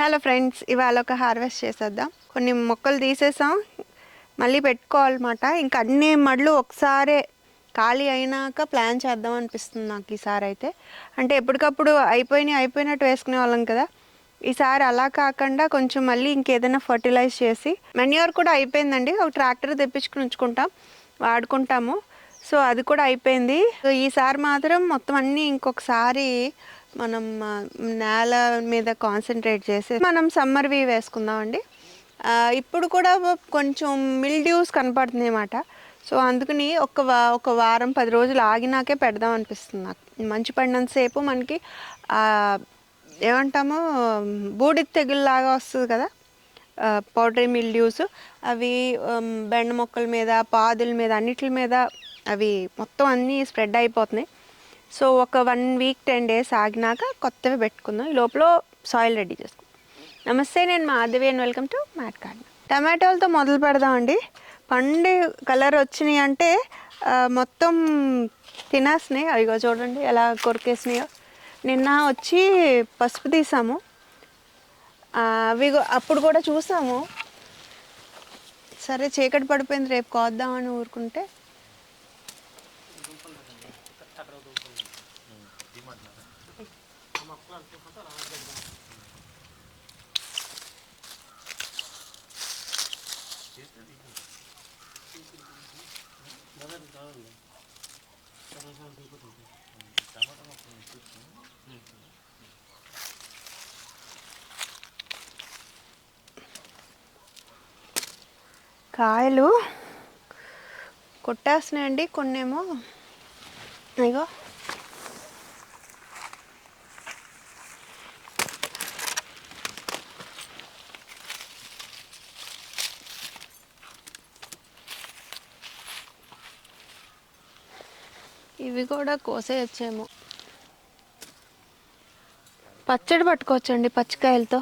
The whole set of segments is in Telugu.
హలో ఫ్రెండ్స్ ఇవాళ ఒక హార్వెస్ట్ చేసేద్దాం. కొన్ని మొక్కలు తీసేసాం. మళ్ళీ పెట్టుకోవాలన్నమాట. ఇంకా అన్ని మడ్లు ఒకసారే ఖాళీ అయినాక ప్లాన్ చేద్దాం అనిపిస్తుంది నాకు ఈసారి అయితే. అంటే ఎప్పటికప్పుడు అయిపోయినాయి అయిపోయినట్టు వేసుకునే వాళ్ళం కదా. ఈసారి అలా కాకుండా కొంచెం మళ్ళీ ఇంకేదైనా ఫర్టిలైజ్ చేసి మెన్యూర్ కూడా అయిపోయిందండి. ఒక ట్రాక్టర్ తెప్పించుకుని ఉంచుకుంటాం వాడుకుంటాము. సో అది కూడా అయిపోయింది. సో ఈసారి మాత్రం మొత్తం అన్నీ ఇంకొకసారి మనం నేల మీద కాన్సన్ట్రేట్ చేసి మనం సమ్మర్వి వేసుకుందామండి. ఇప్పుడు కూడా కొంచెం మిల్డ్యూస్ కనపడుతుంది అన్నమాట. సో అందుకని ఒక వా ఒక వారం పది రోజులు ఆగినాకే పెడదాం అనిపిస్తుంది నాకు. మంచి పడినంతసేపు మనకి ఏమంటాము ఏమంటామో బూడిద తెగుల్లాగా వస్తుంది కదా. పౌడరీ మిల్డ్యూస్ అవి బెండ మొక్కల మీద పాదుల మీద అన్నిటి మీద అవి మొత్తం అన్నీ స్ప్రెడ్ అయిపోతున్నాయి. సో ఒక వన్ వీక్ టెన్ డేస్ ఆగినాక కొత్తవి పెట్టుకుందాం. ఈ లోపల సాయిల్ రెడీ చేసుకుందాం. నమస్తే నేను Madhavi and welcome to mat garden. టమాటోలతో మొదలు పెడదామండి. పండు కలర్ వచ్చినాయి అంటే మొత్తం తినేస్తున్నాయి. అవిగో చూడండి ఎలా కొరికేసినాయో. నిన్న వచ్చి పసుపు తీసాము. అవిగో అవి అప్పుడు కూడా చూసాము. సరే చీకటి పడిపోయింది రేపు కోద్దామని ఊరుకుంటే. కాయలు కొట్టేస్తున్నాయండి కొన్నేమో. ఇగో. ఇవి కూడా కోసేయచ్చేమో. పచ్చడి పట్టుకోవచ్చండి పచ్చికాయలతో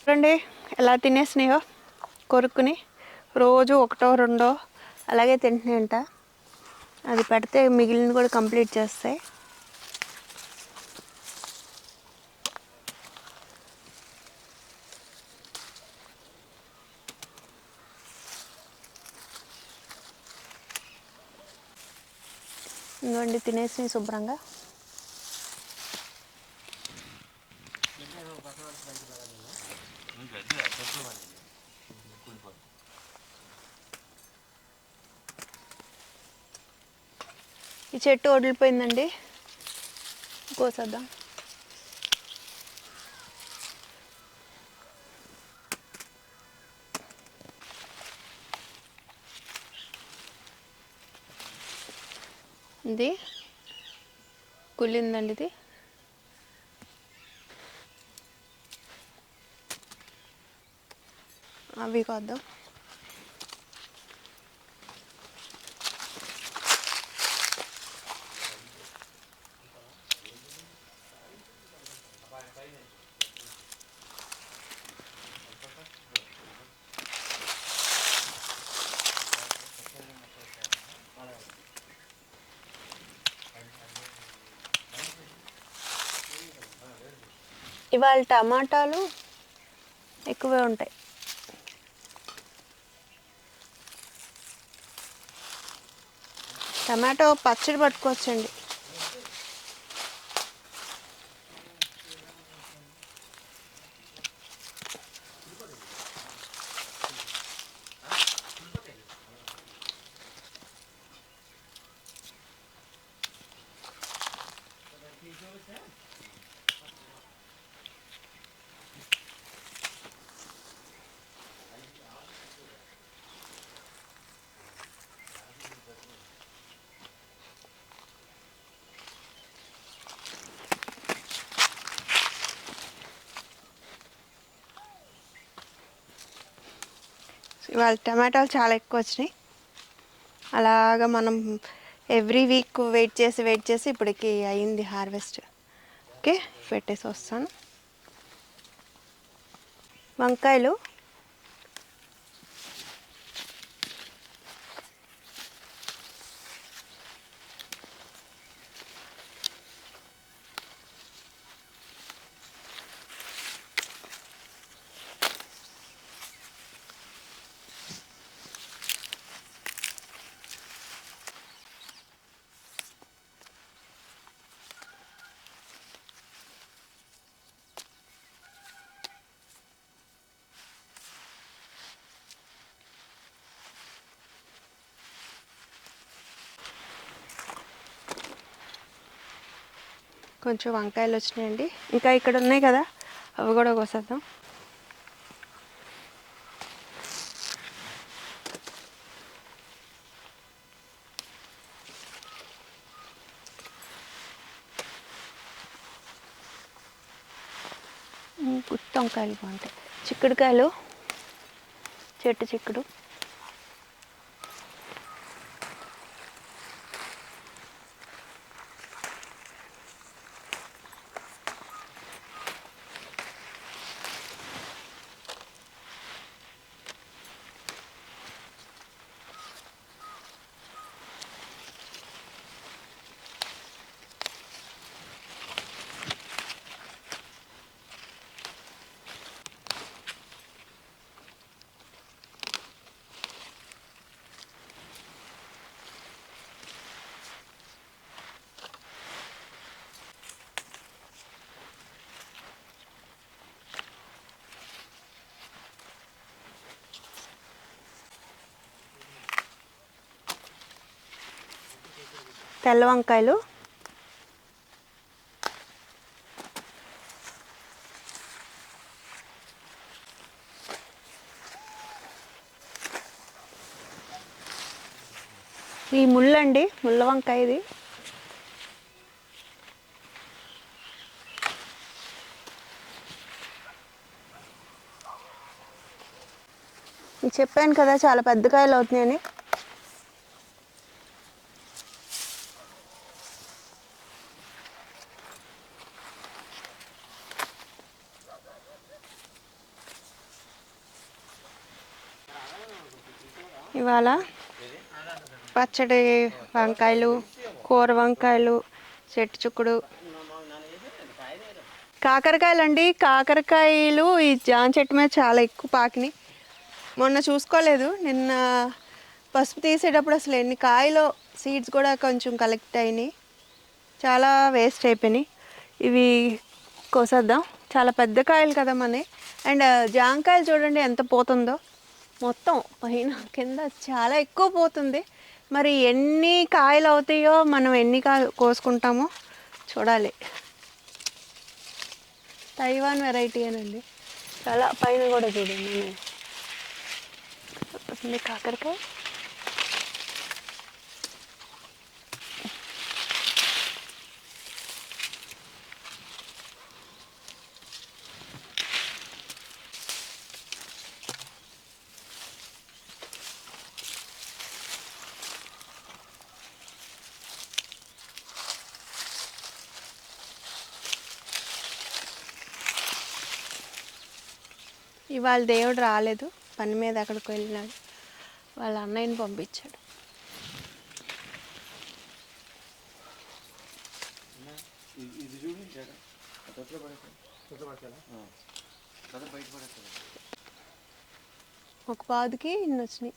చూడండి ఎలా తినేసినాయో కొరుక్కుని రోజు ఒకటో రెండో అలాగే తింటున్నాయంట అది పెడితే మిగిలిన కూడా కంప్లీట్ చేస్తాయి. ఇంకోండి తినేసి శుభ్రంగా. చెట్టు వదిలిపోయిందండి. కోసేద్దాం. ఇది కుళ్ళిందండి ఇది. అవి కొద్దాం. ఇవాళ టమాటాలు ఎక్కువే ఉంటాయి. టమాటో పచ్చడి పట్టుకోవచ్చండి ఇవాళ టమాటాలు చాలా ఎక్కువ వచ్చినాయి అలాగా మనం ఎవ్రీ వీక్ వెయిట్ చేసి వెయిట్ చేసి ఇప్పటికి అయింది హార్వెస్ట్. ఓకే పెట్టేసి వస్తాను. వంకాయలు కొంచెం వంకాయలు వచ్చినాయండి. ఇంకా ఇక్కడ ఉన్నాయి కదా అవి కూడా కోసేద్దాం. గుత్తి వంకాయలు బాగుంటాయి. చిక్కుడుకాయలు చెట్టు చిక్కుడు. తెల్ల వంకాయలు. ఈ ముళ్ళండి ముళ్ళ వంకాయ ఇది. చెప్పాను కదా చాలా పెద్ద కాయలు అవుతున్నాయని. ఇవాళ పచ్చడి వంకాయలు కూర వంకాయలు చెట్టు చుక్కుడు. కాకరకాయలు అండి కాకరకాయలు ఈ జామ చెట్టు మీద చాలా ఎక్కువ పాకినాయి. మొన్న చూసుకోలేదు. నిన్న పసుపు తీసేటప్పుడు అసలు ఎన్ని కాయలు సీడ్స్ కూడా కొంచెం కలెక్ట్ అయినాయి. చాలా వేస్ట్ అయిపోయినాయి. ఇవి కోసేద్దాం. చాలా పెద్ద కాయలు కదా మనవి అండ్ జాంకాయలు చూడండి ఎంత పోతుందో. మొత్తం పైన కింద చాలా ఎక్కువ పోతుంది. మరి ఎన్ని కాయలు అవుతాయో మనం ఎన్ని కా కోసుకుంటామో చూడాలి. తైవాన్ వెరైటీ అనండి చాలా పైన కూడా చూడండి. కాకరకాయ. ఇవాళ దేవుడు రాలేదు. పని మీద అక్కడికి వెళ్ళినాడు. వాళ్ళ అన్నయ్యని పంపించాడు. ఒక పాదుకి ఇన్ని వచ్చినాయి.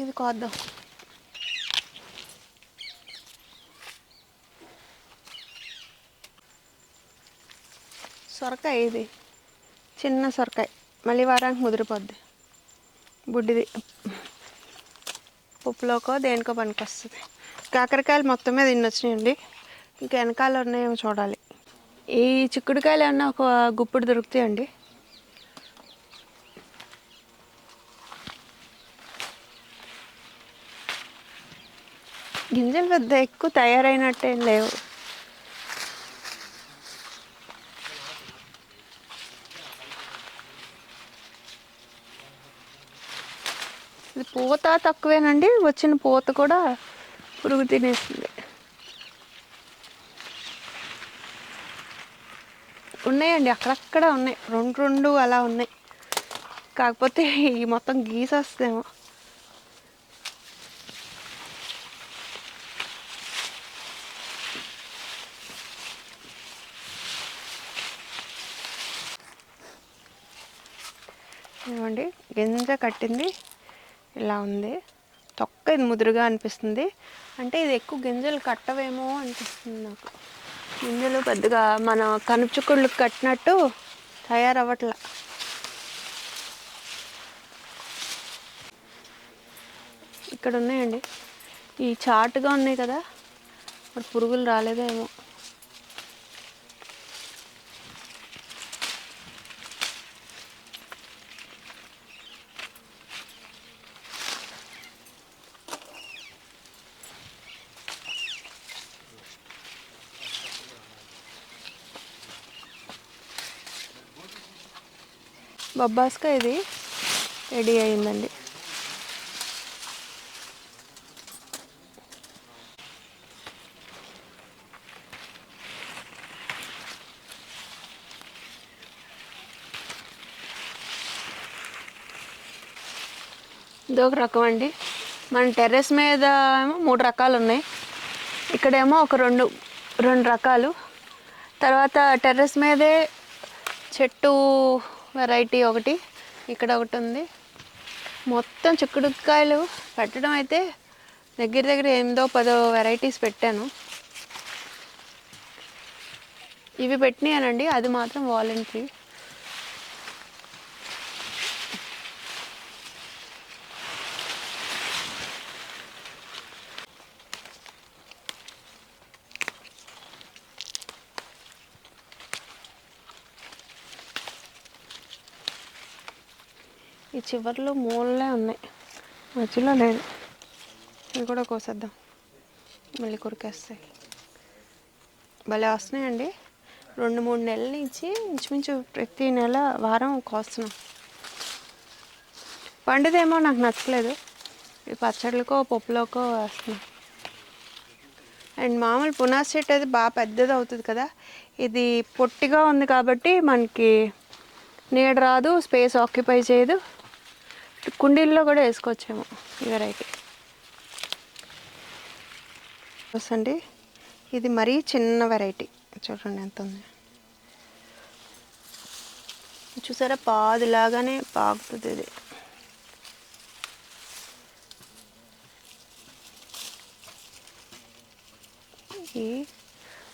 ఇది కోద్దాం సొరకాయ ఇది. చిన్న సొరకాయ. మళ్ళీ వారానికి ముదిరిపోద్ది. బుడ్డిది. పప్పులోకో దేనికో పనికొస్తుంది. కాకరకాయలు మొత్తం మీద ఇన్నొచ్చినాయండి ఇంకా వెనకాల ఉన్నాయేమో చూడాలి. ఈ చిక్కుడుకాయలు ఏమన్నా ఒక గుప్పుడు దొరుకుతాయండి? గింజలు పెద్ద ఎక్కువ తయారైనట్టేం లేవు. ఇది పూత తక్కువేనండి వచ్చిన పూత కూడా పురుగు తినేస్తుంది. ఉన్నాయండి అక్కడక్కడ ఉన్నాయి. రెండు రెండు అలా ఉన్నాయి. కాకపోతే ఈ మొత్తం గీసేస్తేమో. గింజ కట్టింది. ఇలా ఉంది. తొక్క ఇది ముదురుగా అనిపిస్తుంది. అంటే ఇది ఎక్కువ గింజలు కట్టవేమో అనిపిస్తుంది నాకు. గింజలు పెద్దగా మన కనుచుకుళ్ళు కట్టినట్టు తయారవ్వట్ల. ఇక్కడ ఉన్నాయండి ఈ చాటుగా ఉన్నాయి కదా. మరి పురుగులు రాలేదేమో. బొబ్బాస్కా ఇది రెడీ అయిందండి. ఇది ఒక రకం అండి. మన టెర్రస్ మీద ఏమో మూడు రకాలు ఉన్నాయి. ఇక్కడేమో ఒక రెండు రెండు రకాలు. తర్వాత టెర్రస్ మీదే చెట్టు వెరైటీ ఒకటి. ఇక్కడ ఒకటి ఉంది. మొత్తం చిక్కుడుకాయలు పెట్టడం అయితే దగ్గర దగ్గర ఎనిమిదో పదో వెరైటీస్ పెట్టాను. ఇవి పెట్టినాయనండి. అది మాత్రం వాలంటరీ చివర్లో మూలనే ఉన్నాయి. మధ్యలో లేదు. ఇవి కూడా కోసేద్దాం. మళ్ళీ కొరికేస్తాయి. భలే వస్తున్నాయండి. రెండు మూడు నెలల నుంచి ఇంచుమించు ప్రతి నెల వారం కోస్తున్నాం. పండుదేమో నాకు నచ్చలేదు. ఈ పచ్చళ్ళకో పప్పులోకో వేస్తున్నాం. అండ్ మామూలు పునాస్ చెట్టు అది బాగా పెద్దది అవుతుంది కదా. ఇది పొట్టిగా ఉంది కాబట్టి మనకి నీడ రాదు స్పేస్ ఆక్యుపై చేయదు. కుండీల్లో కూడా వేసుకోవచ్చేమో ఈ వెరైటీ. అండి ఇది మరీ చిన్న వెరైటీ. చూడండి ఎంత ఉంది. చూసారా? పాదులాగానే పాకుతుంది ఇది. ఈ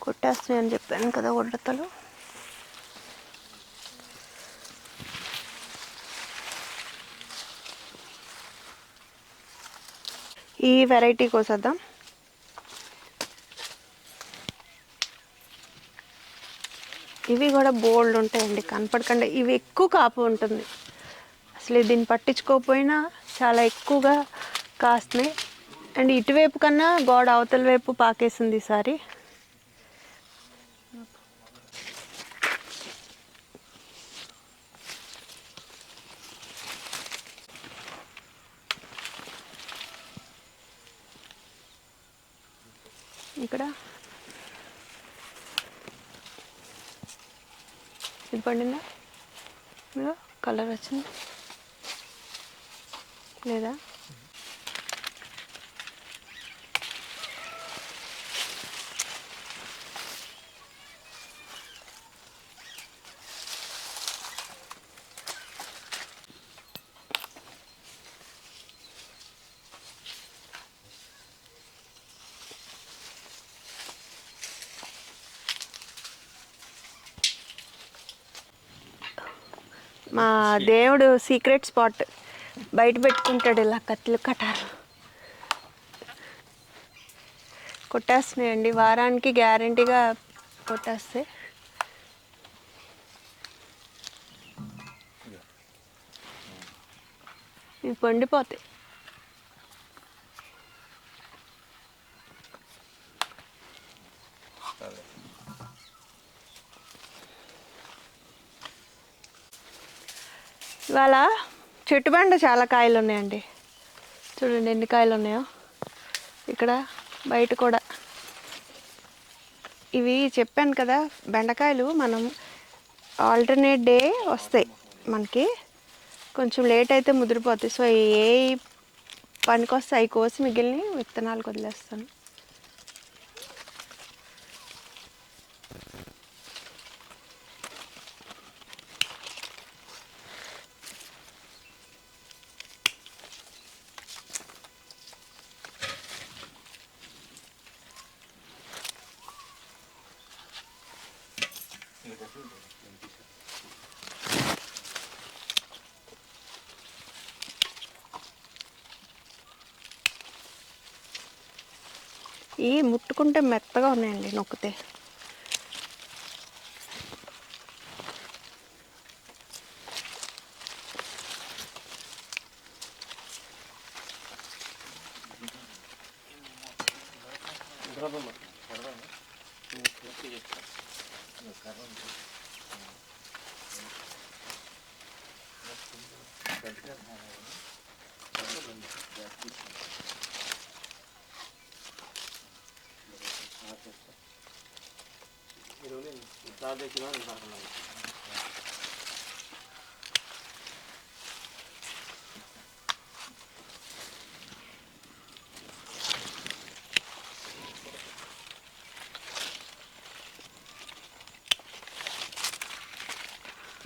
కొట్టేస్తున్నాయి అని చెప్పాను కదా ఉడతలు. ఈ వెరైటీ కోసేద్దాం. ఇవి కూడా బోల్డ్ ఉంటాయండి కనపడకుండా. ఇవి ఎక్కువ కాపు ఉంటుంది. అసలు దీన్ని పట్టించుకోకపోయినా చాలా ఎక్కువగా కాస్తున్నాయి. అండ్ ఇటువైపు కన్నా గోడ అవతల వైపు పాకేసింది ఈసారి ఇక్కడ ఇది పండిందా? కలర్ వచ్చింది? లేదా? మా దేవుడు సీక్రెట్ స్పాట్ బయట పెట్టుకుంటాడు ఇలా కత్తులు కటారు కొట్టేస్తున్నాయండి. వారానికి గ్యారంటీగా కొట్టేస్తే. ఇవి పండిపోతాయి. ఇవాళ చెట్టు బండ చాలా కాయలు ఉన్నాయండి చూడండి ఎన్ని కాయలు ఉన్నాయో ఇక్కడ బయట కూడా. ఇవి చెప్పాను కదా బెండకాయలు మనం ఆల్టర్నేట్ డే వస్తాయి మనకి. కొంచెం లేట్ అయితే ముదిరిపోతాయి. సో ఏ పనికొస్తే అవి కోసి మిగిలిన విత్తనాలకు వదిలేస్తాను. ఈ ముట్టుకుంటే మెత్తగా ఉన్నాయండి నొక్కితే.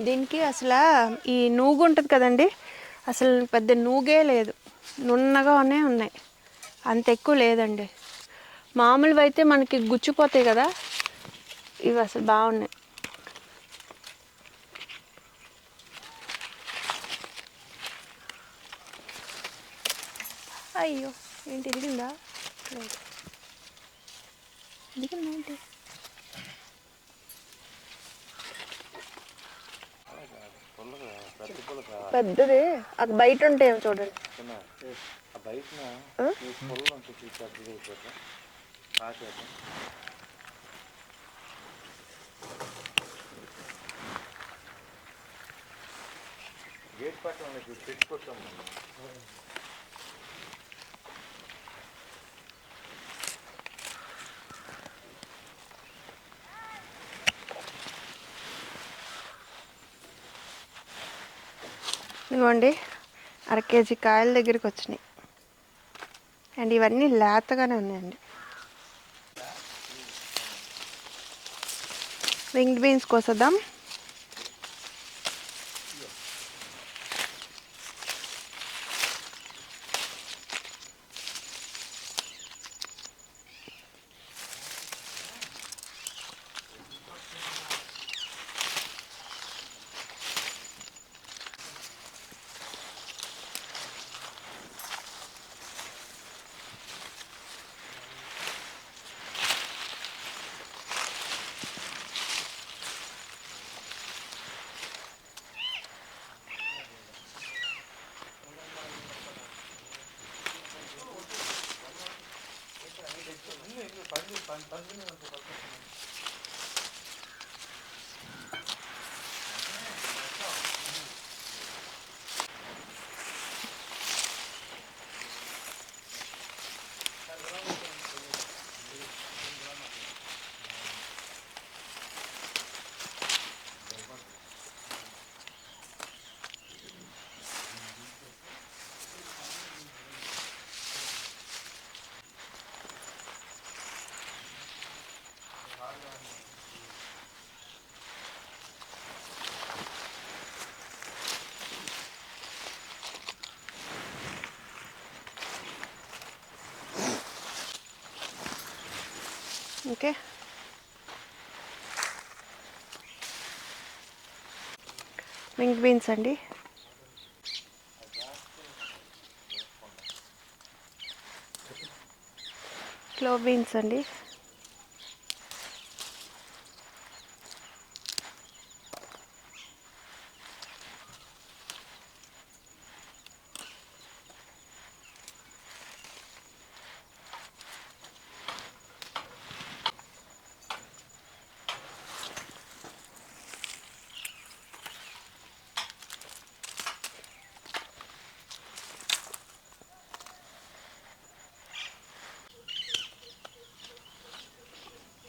దీనికి అసలు ఈ నూగు ఉంటుంది కదండి అసలు పెద్ద నూగే లేదు. నున్నగానే ఉన్నాయి. అంత ఎక్కువ లేదండి. మామూలువి అయితే మనకి గుచ్చిపోతాయి కదా ఇవి అసలు బాగున్నాయి. అయ్యో ఏంటి ఇదిగిందా లేదు. ఇదిగిందా ఏంటి? పెద్దది అది బయట ఉంటాయేమో చూడండి. గేట్ పక్కన పెట్టుకొచ్చాం ఇదిగోండి అర కేజీ కాయల దగ్గరికి వచ్చినాయి. అండ్ ఇవన్నీ లేతగానే ఉన్నాయండి. వింగ్డ్ బీన్స్ కోసేద్దాం. pan, ఓకే వింగ్ బీన్స్ అండి. క్లో బీన్స్ అండి.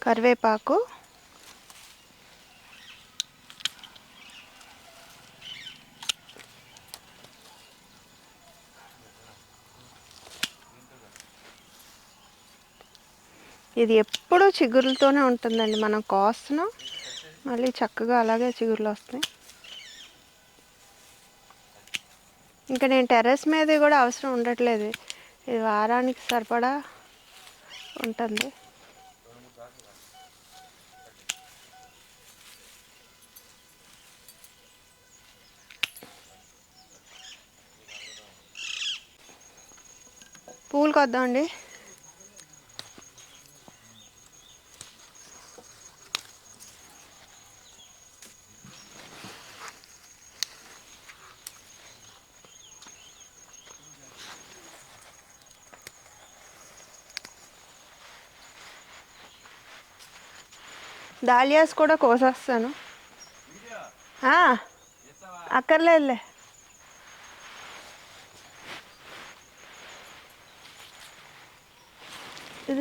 కరివేపాకు. ఇది ఎప్పుడూ చిగురులతోనే ఉంటుందండి మనం కోస్తున్నాం. మళ్ళీ చక్కగా అలాగే చిగురులు వస్తాయి. ఇంకా నేను టెర్రస్ మీద కూడా అవసరం ఉండట్లేదు. ఇది వారానికి సరిపడా ఉంటుంది. పూలు కొద్దామండి. దాలియాస్ కూడా కోసేస్తాను. అక్కర్లేదులే.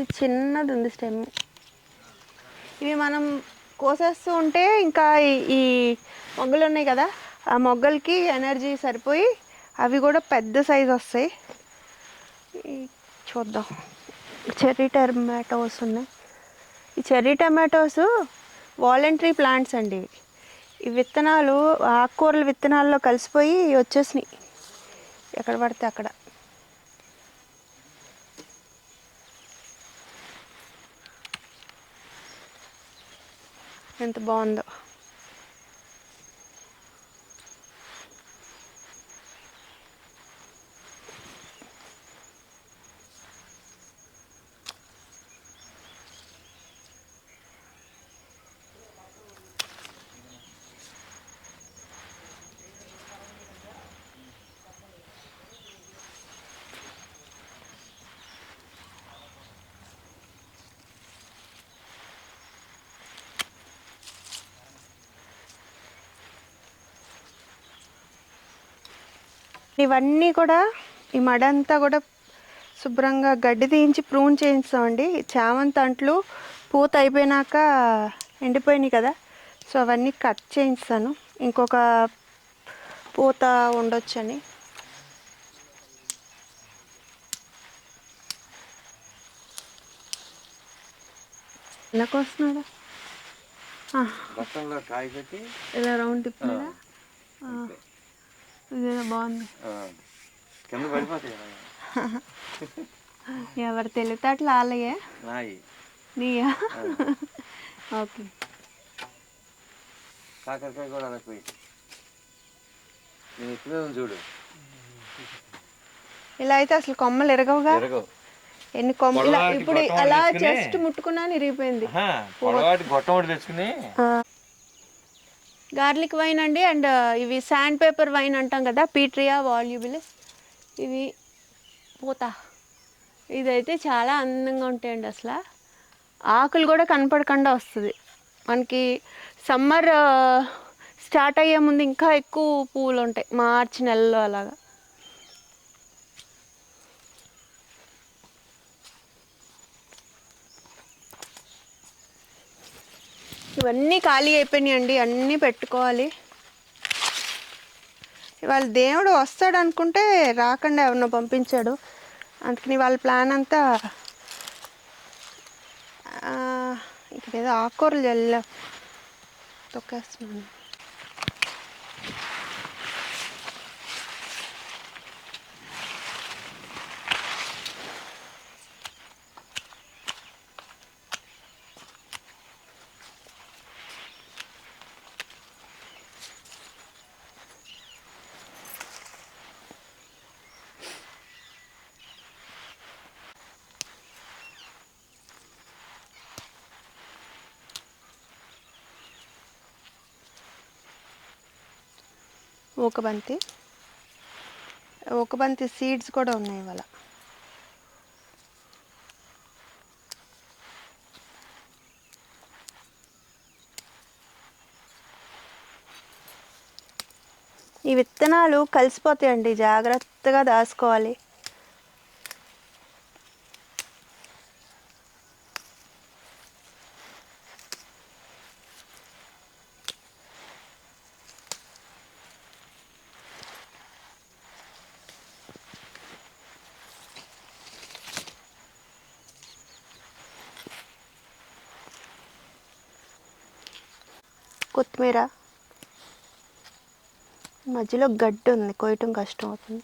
ఇది చిన్నది ఉంది స్టెమ్. ఇవి మనం కోసేస్తూ ఉంటే ఇంకా ఈ- మొగ్గలు ఉన్నాయి కదా ఆ మొగ్గలకి ఎనర్జీ సరిపోయి అవి కూడా పెద్ద సైజు వస్తాయి. చూద్దాం. చెర్రీ టమాటోస్ ఉన్నాయి. ఈ చెర్రీ టమాటోస్ వాలంటరీ ప్లాంట్స్ అండి. ఇవి ఈ విత్తనాలు ఆకుకూరల విత్తనాల్లో కలిసిపోయి వచ్చేసినాయి. ఎక్కడ పడితే అక్కడ. ఎంత బాగుందో ఇవన్నీ కూడా ఈ మడ అంతా కూడా శుభ్రంగా గడ్డి తీయించి ప్రూన్ చేయిస్తామండి ఈ చామంతి అంట్లు పూత అయిపోయినాక ఎండిపోయినాయి కదా. సో అవన్నీ కట్ చేయిస్తాను ఇంకొక పూత ఉండొచ్చని. కాయ పెట్టి ఇలా రౌండ్ తిప్పినాడా. ఇదేదో బాగుంది. కింద పడిపోతాయి. ఎవరు తెలివితేటలు ఆలయే? నాయి. నీయా? ఓకే. కాకరకాయ కూడా నేను చూడు. ఇలా అయితే అసలు కొమ్మలు ఎరగవుగా? ఎరగవు. ఎన్ని కొమ్మలు? ఇప్పుడు అలా జస్ట్ ముట్టుకున్నాను ఇరిగిపోయింది. పొడవాటి గొట్టం ఒకటి తెచ్చుకుని గార్లిక్ వైన్ అండి అండ్ ఇవి శాండ్ పేపర్ వైన్ అంటాం కదా పీట్రియా వాల్యూబిలిస్ ఇవి పోతా. ఇదైతే చాలా అందంగా ఉంటాయండి అసలు. ఆకులు కూడా కనపడకుండా వస్తుంది. మనకి సమ్మర్ స్టార్ట్ అయ్యే ముందు ఇంకా ఎక్కువ పువ్వులు ఉంటాయి. మార్చి నెలలో అలాగా. ఇవన్నీ ఖాళీ అయిపోయినాయండి అన్నీ పెట్టుకోవాలి. ఇవాళ దేవుడు వస్తాడు అనుకుంటే రాకుండా ఎవరినో పంపించాడు. అందుకని వాళ్ళ ప్లాన్ అంతా ఇక్కడ ఏదో ఆకుకూరలు జల్ల తొక్కేస్తున్నాను. ఒక బంతి. ఒక బంతి సీడ్స్ కూడా ఉన్నాయి ఇవాళ. ఈ విత్తనాలు కలిసిపోతాయండి జాగ్రత్తగా దాచుకోవాలి. కొత్తిమీర. మధ్యలో గడ్డి ఉంది కోయటం కష్టం అవుతుంది.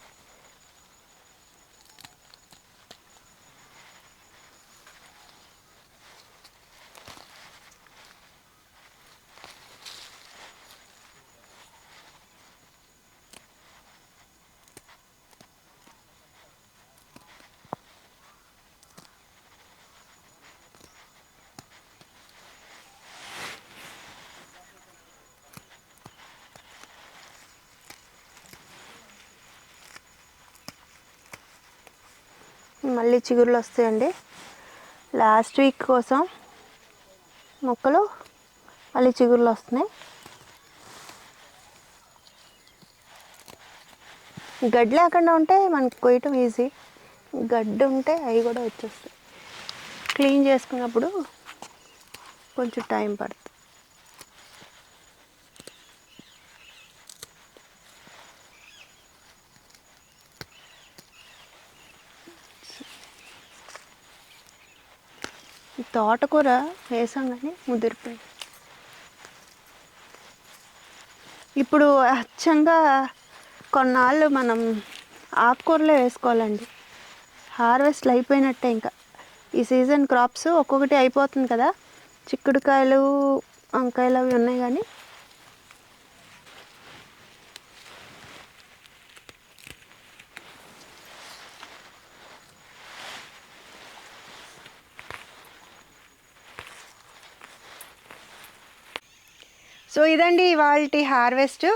మళ్ళీ చిగురులు వస్తాయండి. లాస్ట్ వీక్ కోసం మొక్కలు మళ్ళీ చిగురులు వస్తున్నాయి. గడ్డి లేకుండా ఉంటే మనకి కొయ్యటం ఈజీ గడ్డి ఉంటే అవి కూడా వచ్చేస్తాయి. క్లీన్ చేసుకున్నప్పుడు కొంచెం టైం పడుతుంది. తోటకూర వేసాం కానీ ముదిరిపోయింది. ఇప్పుడు అచ్చంగా కొన్నాళ్ళు మనం ఆకుకూరలే వేసుకోవాలండి. హార్వెస్ట్లు అయిపోయినట్టే ఇంకా. ఈ సీజన్ క్రాప్స్ ఒక్కొక్కటి అయిపోతుంది కదా. చిక్కుడుకాయలు వంకాయలు అవి ఉన్నాయి కానీ సో ఇదండి ఇవాళ హార్వెస్ట్.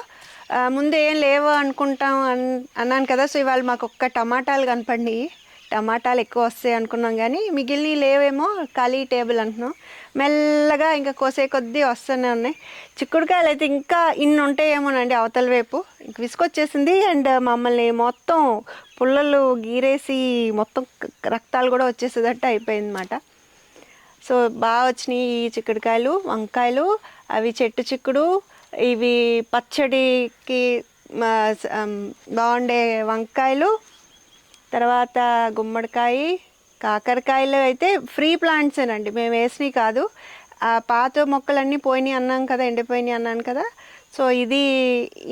ముందు ఏం లేవు అనుకుంటాం అన్ అన్నాను కదా సో ఇవాళ మాకు ఒక్క టమాటాలు కనపడి టమాటాలు ఎక్కువ వస్తాయి అనుకున్నాం కానీ మిగిలినవి లేవేమో ఖాళీ టేబుల్ అంటున్నాం. మెల్లగా ఇంకా కోసే కొద్దీ వస్తూనే ఉన్నాయి. చిక్కుడుకాయలు అయితే ఇంకా ఇన్ని ఉంటాయేమోనండి అవతల వైపు. ఇంక విసుకొచ్చేసింది అండ్ మమ్మల్ని మొత్తం పుల్లలు గీరేసి మొత్తం రక్తాలు కూడా వచ్చేసేటట్టు అయిపోయింది అనమాట సో బాగా వచ్చినాయి ఈ చిక్కుడుకాయలు వంకాయలు అవి చెట్టు చిక్కుడు ఇవి పచ్చడికి మా బాగుండే వంకాయలు తర్వాత గుమ్మడికాయ కాకరకాయలు అయితే ఫ్రీ ప్లాంట్సేనండి. మేము వేసినవి కాదు. ఆ పాత మొక్కలన్నీ పోయినాయి అన్నాం కదా ఎండిపోయినాయి అన్నాను కదా. సో ఇది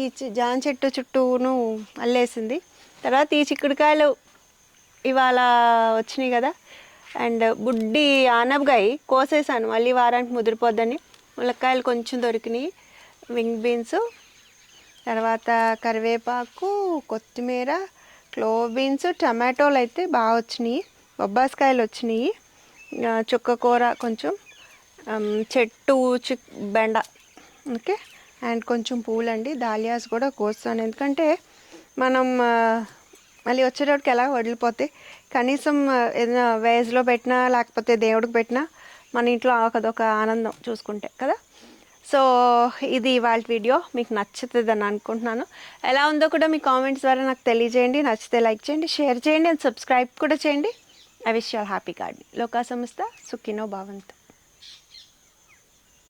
ఈ జాన్ చెట్టు చుట్టూను అల్లేసింది. తర్వాత ఈ చిక్కుడుకాయలు ఇవాళ వచ్చినాయి కదా. అండ్ బుడ్డి ఆనపకాయ కోసేసాను. మళ్ళీ వారానికి ముదిరిపోద్దని. ములక్కాయలు కొంచెం దొరికినాయి. వింగ్ బీన్స్ తర్వాత కరివేపాకు కొత్తిమీర క్లోవ్ బీన్స్ టమాటోలు అయితే బాగా వచ్చినాయి. బొబ్బాస్కాయలు వచ్చినాయి. చుక్క కూర కొంచెం చెట్టు చిక్ బెండ. ఓకే? అండ్ కొంచెం పూలండి. దాలియాస్ కూడా కోస్తాను. ఎందుకంటే మనం మళ్ళీ వచ్చేటప్పటికి ఎలా వదిలిపోతే కనీసం ఏదైనా వేజ్లో పెట్టినా లేకపోతే దేవుడికి పెట్టినా మన ఇంట్లో అదొక ఆనందం చూసుకుంటే కదా? సో ఇది ఇవాళ వీడియో. మీకు నచ్చుతుందని అనుకుంటున్నాను. ఎలా ఉందో కూడా మీ కామెంట్స్ ద్వారా నాకు తెలియజేయండి. నచ్చితే లైక్ చేయండి షేర్ చేయండి అండ్ సబ్స్క్రైబ్ కూడా చేయండి. I wish all happy garden లోకా సంస్థ సుఖినో భవంతు.